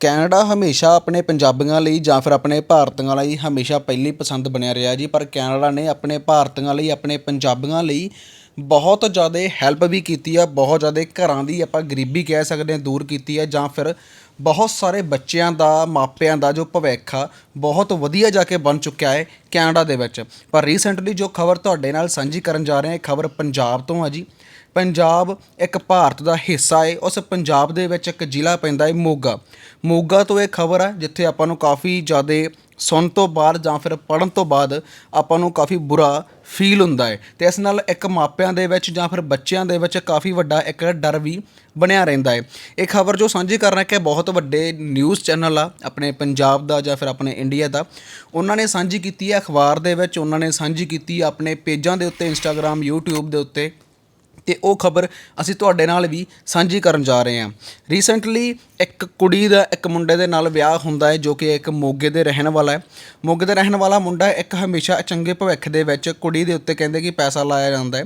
Canada ਹਮੇਸ਼ਾ ਆਪਣੇ ਪੰਜਾਬੀਆਂ ਲਈ ਜਾਂ ਫਿਰ ਆਪਣੇ ਭਾਰਤੀਆਂ ਲਈ ਹਮੇਸ਼ਾ ਪਹਿਲੀ ਪਸੰਦ ਬਣਿਆ ਰਿਹਾ ਜੀ, ਪਰ ਕੈਨੇਡਾ ਨੇ ਆਪਣੇ ਭਾਰਤੀਆਂ ਲਈ, ਆਪਣੇ ਪੰਜਾਬੀਆਂ ਲਈ ਬਹੁਤ ਜ਼ਿਆਦਾ ਹੈਲਪ ਵੀ ਕੀਤੀ ਆ, ਬਹੁਤ ਜ਼ਿਆਦਾ ਘਰਾਂ ਦੀ ਆਪਾਂ ਗਰੀਬੀ ਕਹਿ ਸਕਦੇ ਹਾਂ, ਦੂਰ ਕੀਤੀ ਆ ਜਾਂ ਫਿਰ ਬਹੁਤ ਸਾਰੇ ਬੱਚਿਆਂ ਦਾ, ਮਾਪਿਆਂ ਦਾ ਜੋ ਭਵਿੱਖ ਆ, ਬਹੁਤ ਵਧੀਆ ਜਾ ਕੇ ਬਣ ਚੁੱਕਿਆ ਹੈ ਕੈਨੇਡਾ ਦੇ ਵਿੱਚ। ਪਰ ਰੀਸੈਂਟਲੀ ਜੋ ਖਬਰ ਤੁਹਾਡੇ ਨਾਲ ਸਾਂਝੀ ਕਰਨ ਜਾ ਰਹੇ ਹਾਂ ਖਬਰ ਪੰਜਾਬ ਤੋਂ ਆ ਜੀ। ਪੰਜਾਬ ਇੱਕ ਭਾਰਤ ਦਾ ਹਿੱਸਾ ਹੈ ਉਸ ਪੰਜਾਬ ਦੇ ਵਿੱਚ ਇੱਕ ਜ਼ਿਲ੍ਹਾ ਪੈਂਦਾ ਹੈ ਮੋਗਾ। ਮੋਗਾ ਤੋਂ ਇਹ ਖਬਰ ਆ, ਜਿੱਥੇ ਆਪਾਂ ਨੂੰ ਕਾਫੀ ਜ਼ਿਆਦਾ ਸੁਣ ਤੋਂ ਬਾਅਦ ਜਾਂ ਫਿਰ ਪੜਨ ਤੋਂ ਬਾਅਦ ਆਪਾਂ ਨੂੰ ਕਾਫੀ ਬੁਰਾ ਫੀਲ ਹੁੰਦਾ ਹੈ ਤੇ ਇਸ ਨਾਲ ਇੱਕ ਮਾਪਿਆਂ ਦੇ ਵਿੱਚ ਜਾਂ ਫਿਰ ਬੱਚਿਆਂ ਦੇ ਵਿੱਚ ਕਾਫੀ ਵੱਡਾ ਇੱਕ ਡਰ ਵੀ ਬਣਿਆ ਰਹਿੰਦਾ ਹੈ ਇਹ ਖਬਰ ਜੋ ਸਾਂਝੀ ਕਰਨਾ ਕਿ ਬਹੁਤ ਵੱਡੇ ਨਿਊਜ਼ ਚੈਨਲ ਆ, ਆਪਣੇ ਪੰਜਾਬ ਦਾ ਜਾਂ ਫਿਰ ਆਪਣੇ ਇੰਡੀਆ ਦਾ, ਉਹਨਾਂ ਨੇ ਸਾਂਝੀ ਕੀਤੀ ਹੈ ਅਖਬਾਰ ਦੇ ਵਿੱਚ ਉਹਨਾਂ ਨੇ ਸਾਂਝੀ ਕੀਤੀ ਆਪਣੇ ਪੇਜਾਂ ਦੇ ਉੱਤੇ ਇੰਸਟਾਗ੍ਰam YouTube ਦੇ ਉੱਤੇ। ਤੇ ਉਹ ਖਬਰ ਅਸੀਂ ਤੁਹਾਡੇ ਨਾਲ ਵੀ ਸਾਂਝੀ ਕਰਨ ਜਾ ਰਹੇ ਹਾਂ। ਰੀਸੈਂਟਲੀ ਇੱਕ ਕੁੜੀ ਦਾ ਇੱਕ ਮੁੰਡੇ ਦੇ ਨਾਲ ਵਿਆਹ ਹੁੰਦਾ ਹੈ ਜੋ ਕਿ ਇੱਕ ਮੋਗੇ ਦੇ ਰਹਿਣ ਵਾਲਾ ਹੈ। ਮੋਗੇ ਦਾ ਰਹਿਣ ਵਾਲਾ ਮੁੰਡਾ ਇੱਕ ਹਮੇਸ਼ਾ ਚੰਗੇ ਭਵਿੱਖ ਦੇ ਵਿੱਚ ਕੁੜੀ ਦੇ ਉੱਤੇ ਕਹਿੰਦੇ ਕਿ ਪੈਸਾ ਲਾਇਆ ਜਾਂਦਾ ਹੈ।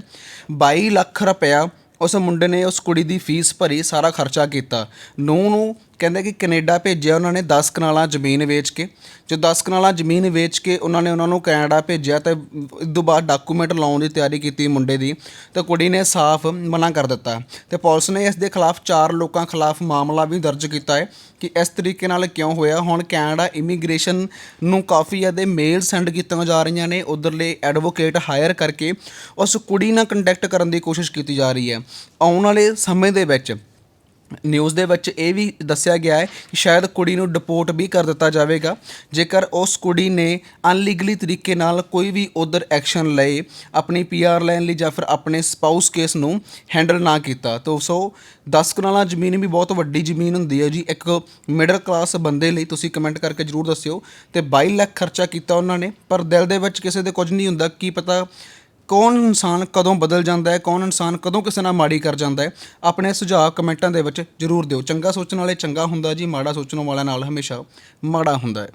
22 ਲੱਖ ਰੁਪਇਆ ਉਸ ਮੁੰਡੇ ਨੇ ਉਸ ਕੁੜੀ ਦੀ ਫੀਸ ਭਰੀ, ਸਾਰਾ ਖਰਚਾ ਕੀਤਾ। ਨੂੰ ਨੂੰ ਕਹਿੰਦੇ ਕਿ ਕੈਨੇਡਾ ਭੇਜਿਆ ਉਹਨਾਂ ਨੇ 10 ਕਨਾਲਾਂ ਜ਼ਮੀਨ ਵੇਚ ਕੇ। ਜੋ 10 ਕਨਾਲਾਂ ਜ਼ਮੀਨ ਵੇਚ ਕੇ ਉਹਨਾਂ ਨੇ ਉਹਨਾਂ ਨੂੰ ਕੈਨੇਡਾ ਭੇਜਿਆ ਤੇ ਇਸ ਤੋਂ ਬਾਅਦ ਡਾਕੂਮੈਂਟ ਲਾਉਣ ਦੀ ਤਿਆਰੀ ਕੀਤੀ ਮੁੰਡੇ ਦੀ ਤਾਂ ਕੁੜੀ ਨੇ ਸਾਫ਼ ਮਨਾ ਕਰ ਦਿੱਤਾ। ਤੇ ਪੁਲਿਸ ਨੇ ਇਸ ਦੇ ਖਿਲਾਫ ਚਾਰ ਲੋਕਾਂ ਖਿਲਾਫ ਮਾਮਲਾ ਵੀ ਦਰਜ ਕੀਤਾ ਹੈ ਕਿ ਇਸ ਤਰੀਕੇ ਨਾਲ ਕਿਉਂ ਹੋਇਆ। ਹੁਣ ਕੈਨੇਡਾ ਇਮੀਗ੍ਰੇਸ਼ਨ ਨੂੰ ਕਾਫੀ ਜ਼ਿਆਦਾ ਮੇਲ ਸੈਂਡ ਕੀਤੀਆਂ ਜਾ ਰਹੀਆਂ ਨੇ। ਉਧਰਲੇ ਐਡਵੋਕੇਟ ਹਾਇਰ ਕਰਕੇ ਉਸ ਕੁੜੀ ਨਾਲ ਕੰਟੈਕਟ ਕਰਨ ਦੀ ਕੋਸ਼ਿਸ਼ ਕੀਤੀ ਜਾ ਰਹੀ ਹੈ। ਆਉਣ ਵਾਲੇ ਸਮੇਂ ਦੇ ਵਿੱਚ ਨਿਊਜ਼ ਦੇ ਵਿੱਚ ਇਹ ਵੀ ਦੱਸਿਆ ਗਿਆ ਹੈ ਕਿ ਸ਼ਾਇਦ ਕੁੜੀ ਨੂੰ ਡਿਪੋਰਟ ਵੀ ਕਰ ਦਿੱਤਾ ਜਾਵੇਗਾ। ਜੇਕਰ ਉਸ ਕੁੜੀ ਨੇ ਅਨਲੀਗਲੀ ਤਰੀਕੇ ਨਾਲ ਕੋਈ ਵੀ ਉਧਰ ਐਕਸ਼ਨ ਲਏ, ਆਪਣੀ ਪੀਆਰ ਲੈਣ ਲਈ ਜਾਂ ਫਿਰ ਆਪਣੇ ਸਪਾਊਸ ਕੇਸ ਨੂੰ ਹੈਂਡਲ ਨਾ ਕੀਤਾ, ਤਾਂ ਸੋ 10 ਕਨਾਲਾਂ ਜ਼ਮੀਨ ਵੀ ਬਹੁਤ ਵੱਡੀ ਜ਼ਮੀਨ ਹੁੰਦੀ ਹੈ ਜੀ। ਇੱਕ ਮਿਡਲ ਕਲਾਸ ਬੰਦੇ ਲਈ ਤੁਸੀਂ ਕਮੈਂਟ ਕਰਕੇ ਜਰੂਰ ਦੱਸਿਓ। ਤੇ 22 ਲੱਖ ਖਰਚਾ ਕੀਤਾ ਉਹਨਾਂ ਨੇ, ਪਰ ਦਿਲ ਦੇ ਵਿੱਚ ਕਿਸੇ ਦੇ ਕੁਝ ਨਹੀਂ ਹੁੰਦਾ। ਕੀ ਪਤਾ ਕੌਣ ਇਨਸਾਨ ਕਦੋਂ ਬਦਲ ਜਾਂਦਾ ਹੈ, ਕੌਣ ਇਨਸਾਨ ਕਦੋਂ ਕਿਸੇ ਨਾਲ ਮਾੜੀ ਕਰ ਜਾਂਦਾ ਹੈ, ਆਪਣੇ ਸੁਝਾਅ ਕਮੈਂਟਾਂ ਦੇ ਵਿੱਚ ਜਰੂਰ ਦਿਓ। ਚੰਗਾ ਸੋਚਣ ਵਾਲੇ ਚੰਗਾ ਹੁੰਦਾ ਜੀ, ਮਾੜਾ ਸੋਚਣ ਵਾਲਿਆਂ ਨਾਲ ਹਮੇਸ਼ਾ ਮਾੜਾ ਹੁੰਦਾ ਹੈ।